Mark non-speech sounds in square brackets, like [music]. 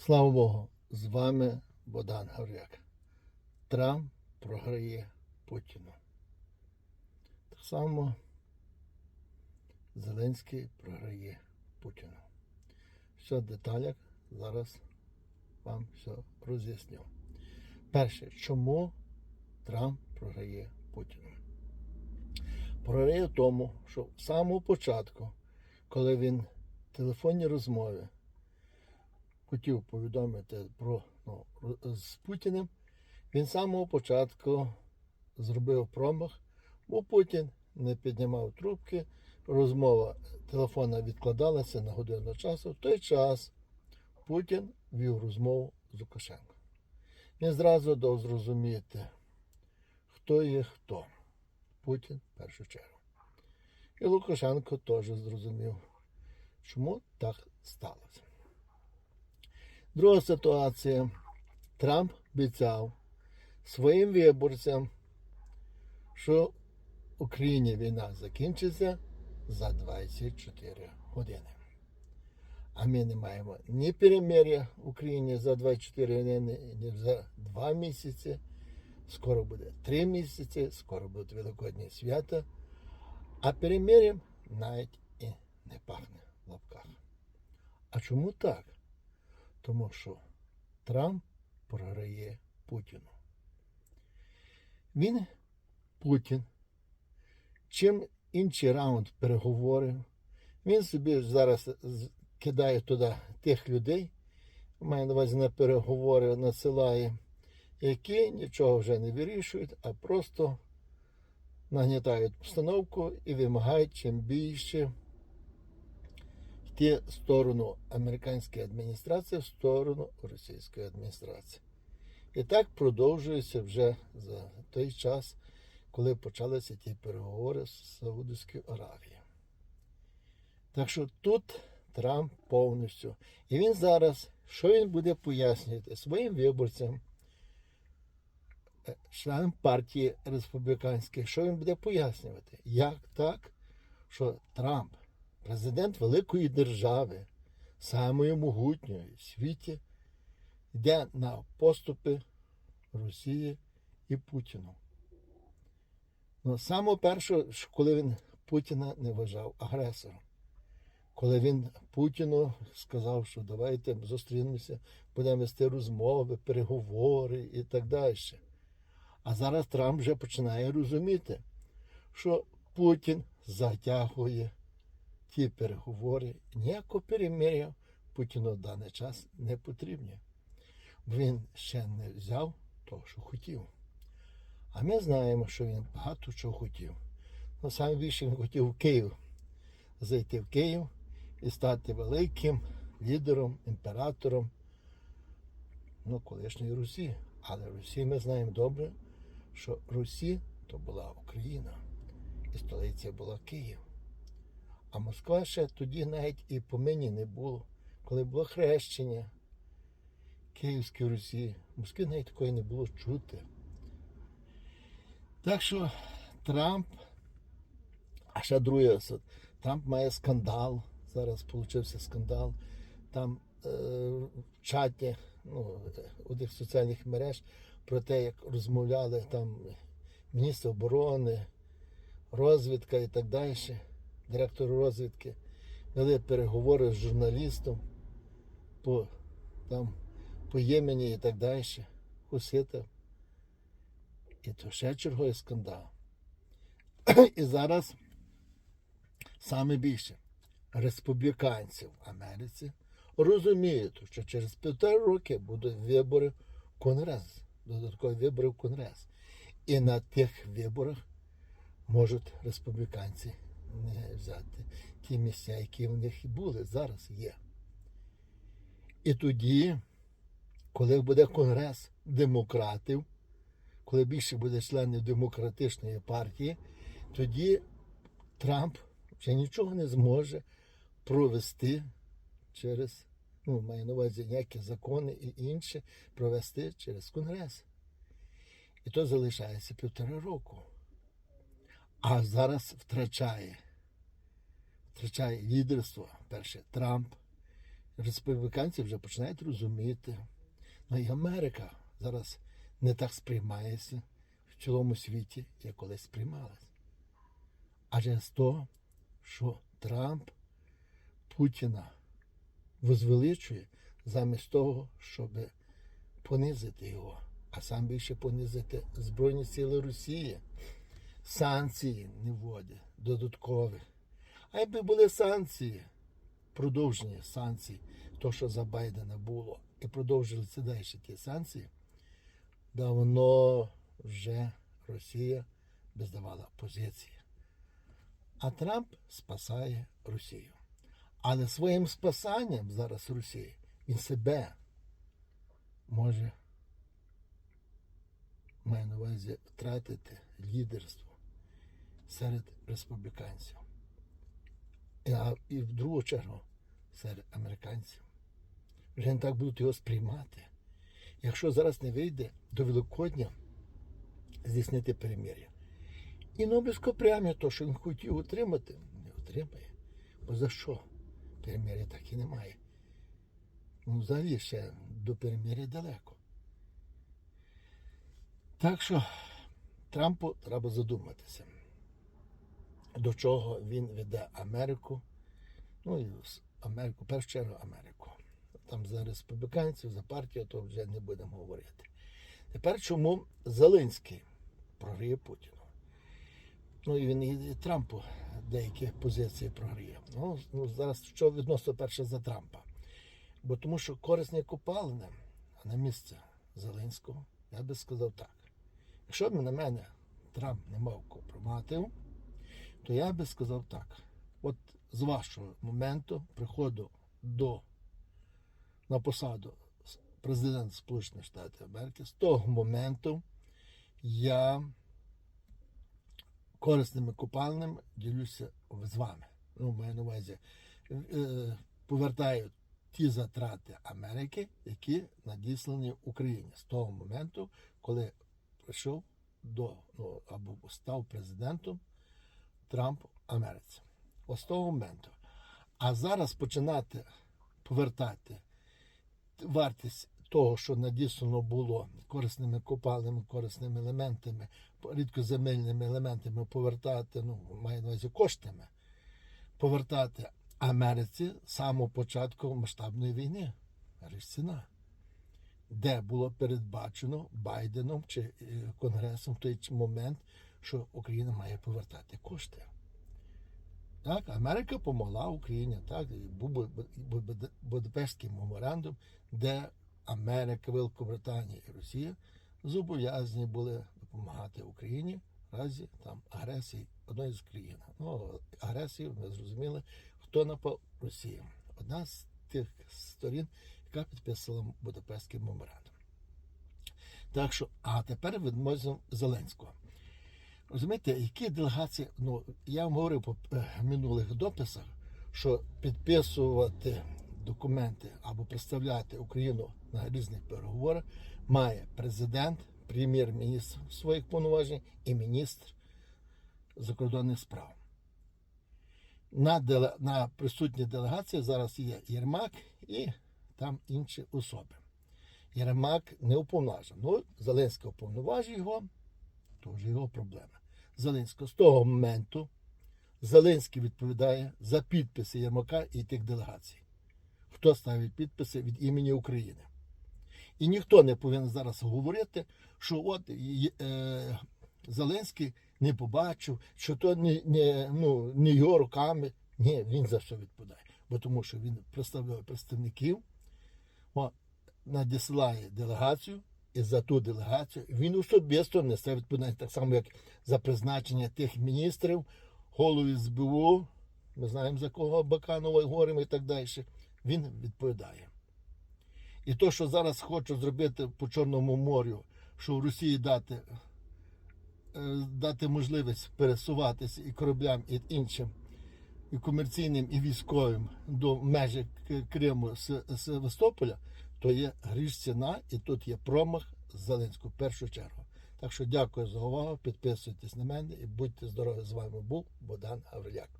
Слава Богу, з вами Богдан Гавряк. Трамп програє Путіну. Так само Зеленський програє Путіну. Все в деталях зараз вам все роз'ясню. Перше, чому Трамп програє Путіну? Програє тому, що в самому початку, коли він в телефонній розмові хотів повідомити про ну, з Путіним, він з самого початку зробив промах, бо Путін не піднімав трубки, розмова телефона відкладалася на годину часу. В той час Путін вів розмову з Лукашенком. Він зразу дав зрозуміти, хто є хто. Путін в першу чергу. І Лукашенко теж зрозумів, чому так сталося. Друга ситуація. Трамп обіцяв своїм виборцям, що в Україні війна закінчиться за 24 години. А ми не маємо ні перемир'я в Україні за 24 години, ні за 2 місяці. Скоро буде 3 місяці, скоро будуть великодні свята. А перемир'ям навіть і не пахне в лапках. А чому так? Тому що Трамп програє Путіну. Він, Путін, чим інший раунд переговорів, він собі зараз кидає туди тих людей, має на увазі на переговори, надсилає, які нічого вже не вирішують, а просто нагнітають обстановку і вимагають чим більше йти сторону американської адміністрації, в сторону російської адміністрації. І так продовжується вже за той час, коли почалися ті переговори з Саудовською Аравією. Так що тут Трамп повністю. І він зараз, що він буде пояснювати своїм виборцям, е, членам партії республіканських, що він буде пояснювати? Як так, що Трамп, президент великої держави, самої могутньої в світі, йде на поступи Росії і Путіну. Ну, саме перше, коли він Путіна не вважав агресором, коли він Путіну сказав, що давайте зустрінемося, будемо вести розмови, переговори і так далі. А зараз Трамп вже починає розуміти, що Путін затягує ті переговори. Ніякого перемир'я Путіну в даний час не потрібно. Бо він ще не взяв того, що хотів. А ми знаємо, що він багато чого хотів. Ну, саме більше він хотів в Київ зайти в Київ і стати великим лідером, імператором ну, колишньої Русі. Але Русі ми знаємо добре, що Русі то була Україна, і столиця була Київ. А Москва ще тоді навіть і помині не було, коли було хрещення Київської Русі. В Москві навіть такої не було чути. Так що Трамп, а ще друге, Трамп має скандал. Зараз получився скандал. Там е, в чаті ну, у тих соціальних мереж про те, як розмовляли там міністр оборони, розвідка і так далі, директор розвідки, вели переговори з журналістом по, там, по Ємені і так далі, Хусита. І то ще черговий скандал. [clears throat] І зараз саме більше республіканців в Америці розуміють, що через півтора роки будуть вибори в Конгрес, додаткові вибори в Конгрес. І на тих виборах можуть республіканці взяти ті місця, які в них були, зараз є. І тоді, коли буде Конгрес демократів, коли більше буде членів демократичної партії, тоді Трамп вже нічого не зможе провести через, ну, маю на увазі ніякі закони і інше, провести через Конгрес. І то залишається півтора року. А зараз втрачає, втрачає лідерство, перше Трамп, республіканці вже починають розуміти. Ну і Америка зараз не так сприймається в цілому світі, як колись сприймалась. Адже з того, що Трамп Путіна возвеличує замість того, щоб понизити його, а сам більше понизити Збройні сили Росії. Санкції не вводить додаткових. А якби були санкції, продовження санкцій, то, що за Байдена було, і продовжилися далі ті санкції, давно вже Росія би здавала позиції. А Трамп спасає Росію. Але своїм спасанням зараз Росії він себе може, має на увазі, втратити лідерство серед республіканців. А, і в другу чергу серед американців. Вже не так будуть його сприймати. Якщо зараз не вийде до Великодня здійснити перемир'я. І Нобелівська премія, то, що він хотів отримати, не отримає. Бо за що? Перемир'я так і немає. Ну, взагалі ще до перемир'я далеко. Так що Трампу треба задуматися, до чого він веде Америку. Ну і Америку, першу чергу Америку. Там за республіканців, за партію, то вже не будемо говорити. Тепер чому Зеленський програє Путіну? Ну і він і Трампу деякі позиції програє. Ну, ну зараз що відносно перше за Трампа. Бо тому що корисні копалини на місце Зеленського, я би сказав так. Якщо б на мене Трамп не мав компроматив, то я би сказав так. От з вашого моменту приходу до на посаду президента Сполучених Штатів Америки, з того моменту я корисними копальними ділюся з вами. Ну, маю на увазі, е, повертаю ті затрати Америки, які надіслані Україні з того моменту, коли прийшов до ну, або став президентом Трамп в Америці. Ось того моменту. А зараз починати повертати вартість того, що надіслано було корисними копалними, корисними елементами, рідкоземельними елементами, повертати, ну, маю на увазі коштами, повертати Америці з самого початку масштабної війни. Ціна. Де було передбачено Байденом чи е, Конгресом в той момент, що Україна має повертати кошти. Так, Америка помогла Україні, так, був Бу- Бу- Бу- Будапештський меморандум, де Америка, Великобританія і Росія зобов'язані були допомагати Україні в разі там агресії одної з країн. Ну, агресію ми зрозуміли, хто напав Росія. Одна з тих сторін, яка підписала Будапештський меморандум. Так що, а тепер відмовимо Зеленського. Розумієте, які делегації, ну я вам говорив по е, минулих дописах, що підписувати документи або представляти Україну на різних переговорах має президент, прем'єр-міністр своїх повноважень і міністр закордонних справ. На, деле, на присутній делегації зараз є Єрмак і там інші особи. Єрмак не уповноважений. Ну, Зеленський уповноважує його, то вже його проблема. Зеленського з того моменту Зеленський відповідає за підписи Єрмака і тих делегацій. Хто ставить підписи від імені України. І ніхто не повинен зараз говорити, що от є- е, Зеленський не побачив, що то не, не, ну, не його руками. Ні, він за що відповідає. Бо тому що він представляє представників, о, надіслає делегацію, і за ту делегацію він особисто несе відповідальність так само, як за призначення тих міністрів, голови СБУ, ми знаємо за кого Баканова говоримо і так далі. Він відповідає. І то, що зараз хочуть зробити по Чорному морю, що в Росії дати, е, дати можливість пересуватися і кораблям, і іншим, і комерційним, і військовим до межі Криму С- Севастополя, то є гріш ціна, і тут є промах Зеленського в першу чергу. Так що дякую за увагу, підписуйтесь на мене і будьте здорові. З вами був Богдан Гавриляк.